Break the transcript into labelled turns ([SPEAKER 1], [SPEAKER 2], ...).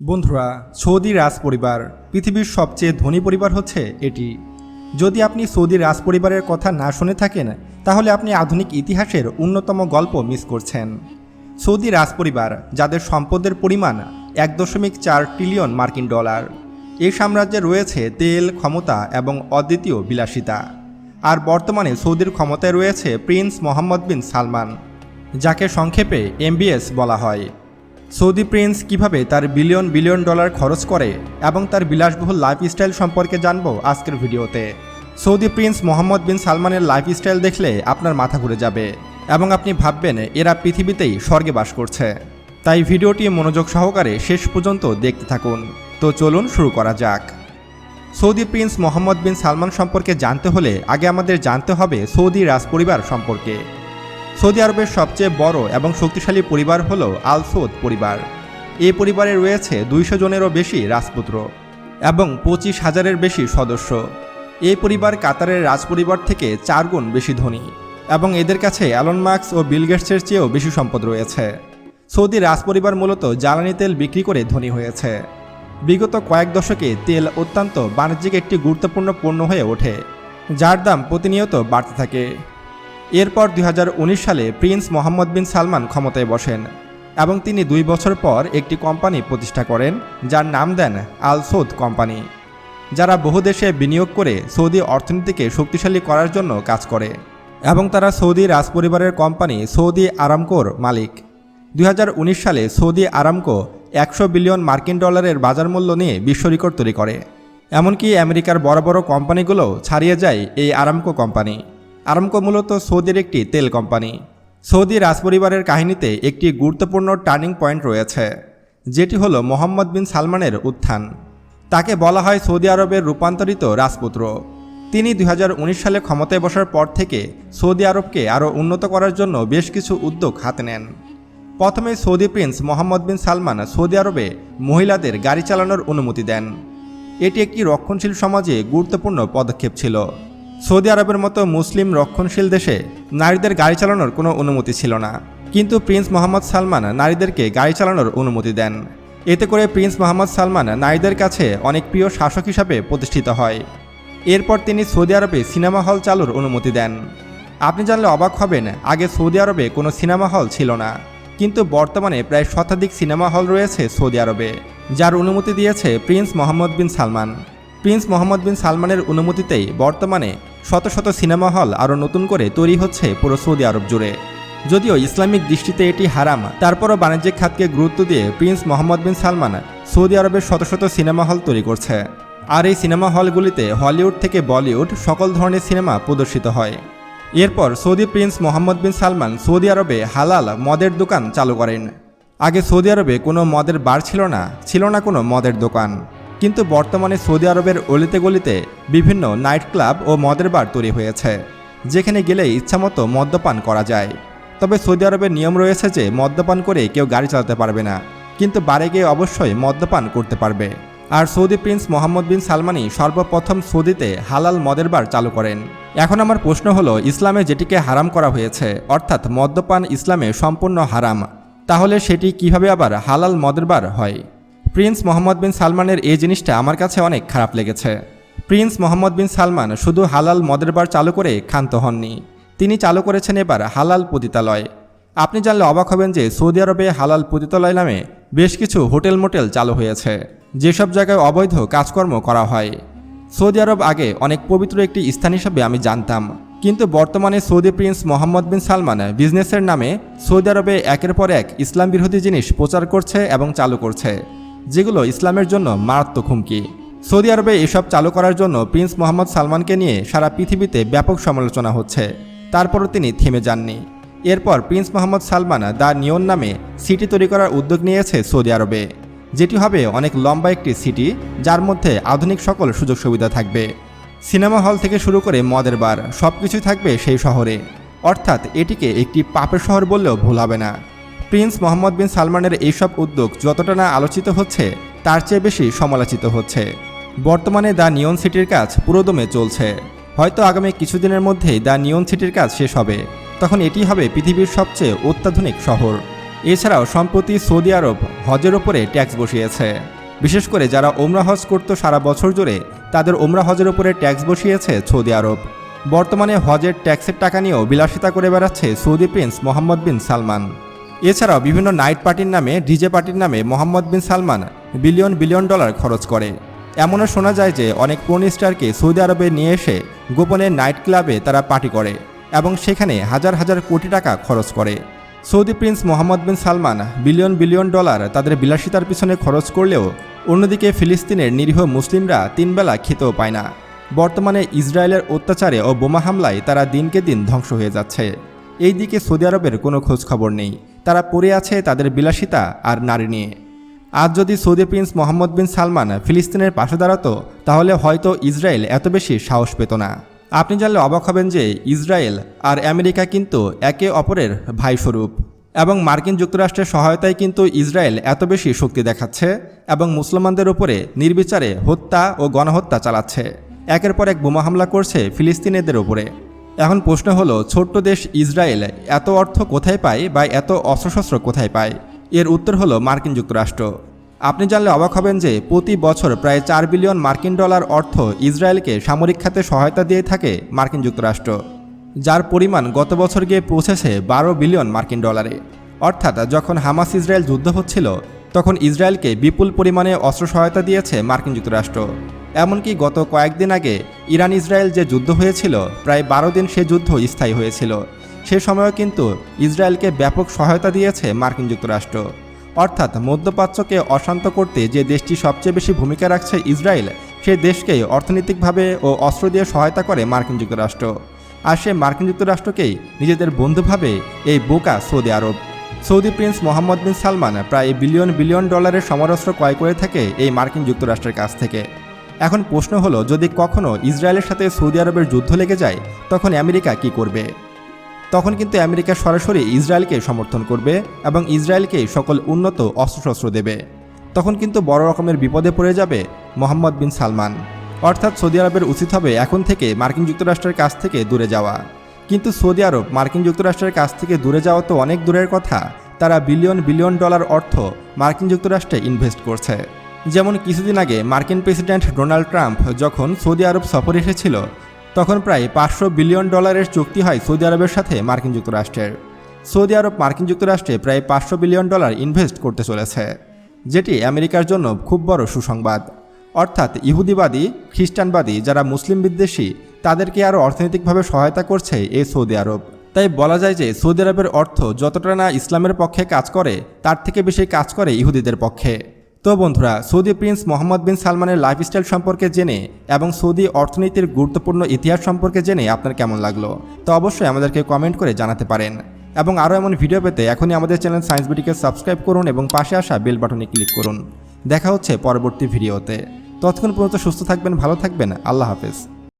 [SPEAKER 1] বন্ধুরা, সৌদি রাজ পরিবার পৃথিবীর সবচেয়ে ধনী পরিবার হচ্ছে এটি। যদি আপনি সৌদি রাজ পরিবারের কথা না শুনে থাকেন, তাহলে আপনি আধুনিক ইতিহাসের অন্যতম গল্প মিস করছেন। সৌদি রাজ পরিবার যাদের সম্পদের পরিমাণ এক দশমিক চার ট্রিলিয়ন মার্কিন ডলার। এই সাম্রাজ্যে রয়েছে তেল, ক্ষমতা এবং অদ্বিতীয় বিলাসিতা। আর বর্তমানে সৌদির ক্ষমতায় রয়েছে প্রিন্স মোহাম্মদ বিন সালমান, যাকে সংক্ষেপে এমবিএস বলা হয়। সৌদি প্রিন্স কীভাবে তার বিলিয়ন বিলিয়ন ডলার খরচ করে এবং তার বিলাসবহুল লাইফস্টাইল সম্পর্কে জানব আজকের ভিডিওতে। সৌদি প্রিন্স মোহাম্মদ বিন সালমানের লাইফস্টাইল দেখলে আপনার মাথা ঘুরে যাবে এবং আপনি ভাববেন এরা পৃথিবীতেই স্বর্গে বাস করছে। তাই ভিডিওটি মনোযোগ সহকারে শেষ পর্যন্ত দেখতে থাকুন। তো চলুন শুরু করা যাক। Saudi prince Mohammad bin Salman সম্পর্কে জানতে হলে আগে আমাদের জানতে হবে সৌদি রাজপরিবার সম্পর্কে। সৌদি আরবের সবচেয়ে বড় এবং শক্তিশালী পরিবার হল আল সৌদ পরিবার। এই পরিবারে রয়েছে দুইশো জনেরও বেশি রাজপুত্র এবং পঁচিশ হাজারের বেশি সদস্য। এই পরিবার কাতারের রাজপরিবার থেকে চার গুণ বেশি ধনী এবং এদের কাছে অ্যালন মার্কস ও বিল গেটসের চেয়েও বেশি সম্পদ রয়েছে। সৌদি রাজপরিবার মূলত জ্বালানি তেল বিক্রি করে ধনী হয়েছে। বিগত কয়েক দশকে তেল অত্যন্ত বাণিজ্যিক একটি গুরুত্বপূর্ণ পণ্য হয়ে ওঠে, যার দাম প্রতিনিয়ত বাড়তে থাকে। এরপর দুই হাজার উনিশ সালে প্রিন্স মোহাম্মদ বিন সালমান ক্ষমতায় বসেন এবং তিনি দুই বছর পর একটি কোম্পানি প্রতিষ্ঠা করেন, যার নাম দেন আল সৌদ কোম্পানি, যারা বহু দেশে বিনিয়োগ করে সৌদি অর্থনীতিকে শক্তিশালী করার জন্য কাজ করে এবং তারা সৌদি রাজপরিবারের কোম্পানি সৌদি আরামকোর মালিক। দুই হাজার উনিশ সালে সৌদি আরামকো একশো বিলিয়ন মার্কিন ডলারের বাজার মূল্য নিয়ে বিশ্ব রেকর্ড তৈরি করে, এমনকি আমেরিকার বড় বড় কোম্পানিগুলো ছাড়িয়ে যায় এই আরামকো কোম্পানি। আরামকো মূলত সৌদির একটি তেল কোম্পানি। সৌদি রাজপরিবারের কাহিনীতে একটি গুরুত্বপূর্ণ টার্নিং পয়েন্ট রয়েছে, যেটি হলো মোহাম্মদ বিন সালমানের উত্থান। তাকে বলা হয় সৌদি আরবের রূপান্তরিত রাজপুত্র। তিনি দুই হাজার উনিশ সালে ক্ষমতায় বসার পর থেকে সৌদি আরবকে আরও উন্নত করার জন্য বেশ কিছু উদ্যোগ হাতে নেন। প্রথমে Saudi prince Mohammad bin Salman Saudi আরবে মহিলাদের গাড়ি চালানোর অনুমতি দেন। এটি একটি রক্ষণশীল সমাজে গুরুত্বপূর্ণ পদক্ষেপ ছিল। সৌদি আরবের মতো মুসলিম রক্ষণশীল দেশে নারীদের গাড়ি চালানোর কোনো অনুমতি ছিল না। কিন্তু প্রিন্স মোহাম্মদ সালমান নারীদেরকে গাড়ি চালানোর অনুমতি দেন। এতে করে প্রিন্স মোহাম্মদ সালমান নারীদের কাছে অনেক প্রিয় শাসক হিসাবে প্রতিষ্ঠিত হয়। এরপর তিনি সৌদি আরবে সিনেমা হল চালুর অনুমতি দেন। আপনি জানলে অবাক হবেন, আগে সৌদি আরবে কোনো সিনেমা হল ছিল না। কিন্তু বর্তমানে প্রায় শতাধিক সিনেমা হল রয়েছে সৌদি আরবে, যার অনুমতি দিয়েছে prince Mohammad bin Salman. Prince Mohammad bin সালমানের অনুমতিতেই বর্তমানে শত শত সিনেমা হল আরও নতুন করে তৈরি হচ্ছে পুরো সৌদি আরব জুড়ে। যদিও ইসলামিক দৃষ্টিতে এটি হারাম, তারপরও বাণিজ্যিক খাতকে গুরুত্ব দিয়ে prince Mohammad bin Salman Saudi আরবের শত শত সিনেমা হল তৈরি করছে। আর এই সিনেমা হলগুলিতে হলিউড থেকে বলিউড সকল ধরনের সিনেমা প্রদর্শিত হয়। এরপর Saudi prince Mohammad bin Salman Saudi আরবে হালাল মদের দোকান চালু করেন। আগে সৌদি আরবে কোনো মদের বার ছিল না ছিল না কোনো মদের দোকান। কিন্তু বর্তমানে সৌদি আরবের অলিতে গলিতে বিভিন্ন নাইট ক্লাব ও মদের বার তৈরি হয়েছে, যেখানে গেলে ইচ্ছামতো মদ্যপান করা যায়। তবে সৌদি আরবের নিয়ম রয়েছে যে মদ্যপান করে কেউ গাড়ি চালাতে পারবে না, কিন্তু বারে গিয়ে অবশ্যই মদ্যপান করতে পারবে। আর সৌদি প্রিন্স মোহাম্মদ বিন সালমানই সর্বপ্রথম সৌদিতে হালাল মদের বার চালু করেন। এখন আমার প্রশ্ন হলো, ইসলামে যেটিকে হারাম করা হয়েছে, অর্থাৎ মদ্যপান ইসলামে সম্পূর্ণ হারাম, তাহলে সেটি কীভাবে আবার হালাল মদের বার হয়? প্রিন্স মোহাম্মদ বিন সালমানের এই জিনিসটা আমার কাছে অনেক খারাপ লেগেছে। প্রিন্স মোহাম্মদ বিন সালমান শুধু হালাল মদের বার চালু করে ক্ষান্ত হননি। তিনি চালু করেছেন এবার হালাল পতিতালয়। আপনি জানলে অবাক হবেন যে সৌদি আরবে হালাল পতিতালয় নামে বেশ কিছু হোটেল মোটেল চালু হয়েছে। যেসব জায়গায় অবৈধ কাজকর্ম করা হয়। সৌদি আরব আগে অনেক পবিত্র একটি স্থান হিসাবে আমি জানতাম। কিন্তু বর্তমানে Saudi prince Mohammad bin Salman বিজনেসের নামে সৌদি আরবে একের পর এক ইসলাম বিরোধী জিনিস প্রচার করছে এবং চালু করছে। যেগুলো ইসলামের জন্য মারাত্মক হুমকি। সৌদি আরবে এসব চালু করার জন্য প্রিন্স মোহাম্মদ সালমানকে নিয়ে সারা পৃথিবীতে ব্যাপক সমালোচনা হচ্ছে। তারপরও তিনি থেমে যাননি। এরপর prince Mohammad Salman the Neom নামে সিটি তৈরি করার উদ্যোগ নিয়েছে সৌদি আরবে। যেটি হবে অনেক লম্বা একটি সিটি, যার মধ্যে আধুনিক সকল সুযোগ সুবিধা থাকবে। সিনেমা হল থেকে শুরু করে মদের বার সব কিছুই থাকবে সেই শহরে। অর্থাৎ এটিকে একটি পাপের শহর বললেও ভুল হবে না। প্রিন্স মোহাম্মদ বিন সালমানের এইসব উদ্যোগ যতটা না আলোচিত হচ্ছে, তার চেয়ে বেশি সমালোচিত হচ্ছে। বর্তমানে দ্য নিয়ন সিটির কাজ পুরোদমে চলছে। হয়তো আগামী কিছুদিনের মধ্যেই দ্য নিয়ন সিটির কাজ শেষ হবে। তখন এটি হবে পৃথিবীর সবচেয়ে অত্যাধুনিক শহর। এছাড়াও সম্প্রতি সৌদি আরব হজের ওপরে ট্যাক্স বসিয়েছে। বিশেষ করে যারা ওমরা হজ করত সারা বছর জুড়ে, তাদের ওমরা হজের ওপরে ট্যাক্স বসিয়েছে সৌদি আরব। বর্তমানে হজের ট্যাক্সের টাকা নিয়েও বিলাসিতা করে বেড়াচ্ছে Saudi prince Mohammad bin Salman. এছাড়াও বিভিন্ন নাইট পার্টির নামে, ডিজে পার্টির নামে Mohammad bin Salman billion billion dollar খরচ করে। এমনও শোনা যায় যে অনেক পর্ন স্টারকে সৌদি আরবে নিয়ে এসে গোপনে নাইট ক্লাবে তারা পার্টি করে এবং সেখানে হাজার হাজার কোটি টাকা খরচ করে। Saudi prince Mohammad bin Salman billion billion dollar তাদের বিলাসিতার পিছনে খরচ করলেও অন্যদিকে ফিলিস্তিনের নিরীহ মুসলিমরা তিনবেলা খেতেও পায় না। বর্তমানে ইসরায়েলের অত্যাচারে ও বোমা হামলায় তারা দিনকে দিন ধ্বংস হয়ে যাচ্ছে। এই দিকে সৌদি আরবের কোনো খোঁজ খবর নেই। তারা পড়ে আছে তাদের বিলাসিতা আর নারী নিয়ে। আজ যদি Saudi prince Mohammad bin Salman ফিলিস্তিনের পাশে দাঁড়াতো, তাহলে হয়তো ইসরায়েল এত বেশি সাহস পেত না। আপনি জানলে অবাক হবেন যে ইসরায়েল আর আমেরিকা কিন্তু একে অপরের ভাইস্বরূপ এবং মার্কিন যুক্তরাষ্ট্রের সহায়তায় কিন্তু ইসরায়েল এত বেশি শক্তি দেখাচ্ছে এবং মুসলমানদের উপরে নির্বিচারে হত্যা ও গণহত্যা চালাচ্ছে। একের পর এক বোমা হামলা করছে ফিলিস্তিনিদের উপরে। এখন প্রশ্ন হলো, ছোট্ট দেশ ইসরায়েল এত অর্থ কোথায় পায় বা এত অস্ত্রশস্ত্র কোথায় পায়? এর উত্তর হলো মার্কিন যুক্তরাষ্ট্র। আপনি জানলে অবাক হবেন যে প্রতি বছর প্রায় চার বিলিয়ন মার্কিন ডলার অর্থ ইসরায়েলকে সামরিক খাতে সহায়তা দিয়ে থাকে মার্কিন যুক্তরাষ্ট্র। যার পরিমাণ গত বছর গিয়ে পৌঁছেছে বারো বিলিয়ন মার্কিন ডলারে। অর্থাৎ যখন হামাস ইসরায়েল যুদ্ধ হচ্ছিল, তখন ইসরায়েলকে বিপুল পরিমাণে অস্ত্র সহায়তা দিয়েছে মার্কিন যুক্তরাষ্ট্র। এমনকি গত কয়েকদিন আগে ইরান ইসরায়েল যে যুদ্ধ হয়েছিল, প্রায় বারো দিন সে যুদ্ধ স্থায়ী হয়েছিল। সে সময়ও কিন্তু ইসরায়েলকে ব্যাপক সহায়তা দিয়েছে মার্কিন যুক্তরাষ্ট্র। অর্থাৎ মধ্যপ্রাচ্যকে অশান্ত করতে যে দেশটি সবচেয়ে বেশি ভূমিকা রাখছে ইসরায়েল, সে দেশকেই অর্থনৈতিকভাবে ও অস্ত্র দিয়ে সহায়তা করে মার্কিন যুক্তরাষ্ট্র। আর সে মার্কিন যুক্তরাষ্ট্রকেই নিজেদের বন্ধুভাবে এই বোকা Saudi Arab. Saudi prince Mohammad bin Salman প্রায় বিলিয়ন বিলিয়ন ডলারের সমরাস্ত্র ক্রয় করে থাকে এই মার্কিন যুক্তরাষ্ট্রের কাছ থেকে। এখন প্রশ্ন হলো, যদি কখনও ইসরায়েলের সাথে সৌদি আরবের যুদ্ধ লেগে যায়, তখন আমেরিকা কি করবে? তখন কিন্তু আমেরিকা সরাসরি ইসরায়েলকে সমর্থন করবে এবং ইসরায়েলকে সকল উন্নত অস্ত্রশস্ত্র দেবে। তখন কিন্তু বড় রকমের বিপদে পড়ে যাবে মোহাম্মদ বিন সালমান। অর্থাৎ সৌদি আরবের উচিত হবে এখন থেকে মার্কিন যুক্তরাষ্ট্রের কাছ থেকে দূরে যাওয়া। কিন্তু সৌদি আরব মার্কিন যুক্তরাষ্ট্রের কাছ থেকে দূরে যাওয়া তো অনেক দূরের কথা। তারা বিলিয়ন বিলিয়ন ডলার অর্থ মার্কিন যুক্তরাষ্ট্রে ইনভেস্ট করছে। যেমন কিছুদিন আগে মার্কিন প্রেসিডেন্ট ডোনাল্ড ট্রাম্প যখন সৌদি আরব সফর এসেছিল, তখন প্রায় পাঁচশো বিলিয়ন ডলারের চুক্তি হয় সৌদি আরবের সাথে মার্কিন যুক্তরাষ্ট্রের। সৌদি আরব মার্কিন যুক্তরাষ্ট্রে প্রায় পাঁচশো বিলিয়ন ডলার ইনভেস্ট করতে চলেছে, যেটি আমেরিকার জন্য খুব বড় সুসংবাদ। অর্থাৎ ইহুদিবাদী, খ্রিস্টানবাদী যারা মুসলিম বিদ্বেষী, তাদেরকে আরও অর্থনৈতিকভাবে সহায়তা করছে এই সৌদি আরব। তাই বলা যায় যে সৌদি আরবের অর্থ যতটা না ইসলামের পক্ষে কাজ করে, তার থেকে বেশি কাজ করে ইহুদিদের পক্ষে। তো বন্ধুরা, সৌদি প্রিন্স মোহাম্মদ বিন সালমানের লাইফস্টাইল সম্পর্কে জেনে এবং সৌদি অর্থনীতির গুরুত্বপূর্ণ ইতিহাস সম্পর্কে জেনে আপনার কেমন লাগল, তো অবশ্যই আমাদেরকে কমেন্ট করে জানাতে পারেন। এবং আরও এমন ভিডিও পেতে এখনই আমাদের চ্যানেল সায়েন্স বিটিকে সাবস্ক্রাইব করুন এবং পাশে আসা বেল বাটনে ক্লিক করুন। দেখা হচ্ছে পরবর্তী ভিডিওতে ততক্ষণ পর্যন্ত সুস্থ থাকবেন, ভালো থাকবেন, আল্লাহ হাফেজ।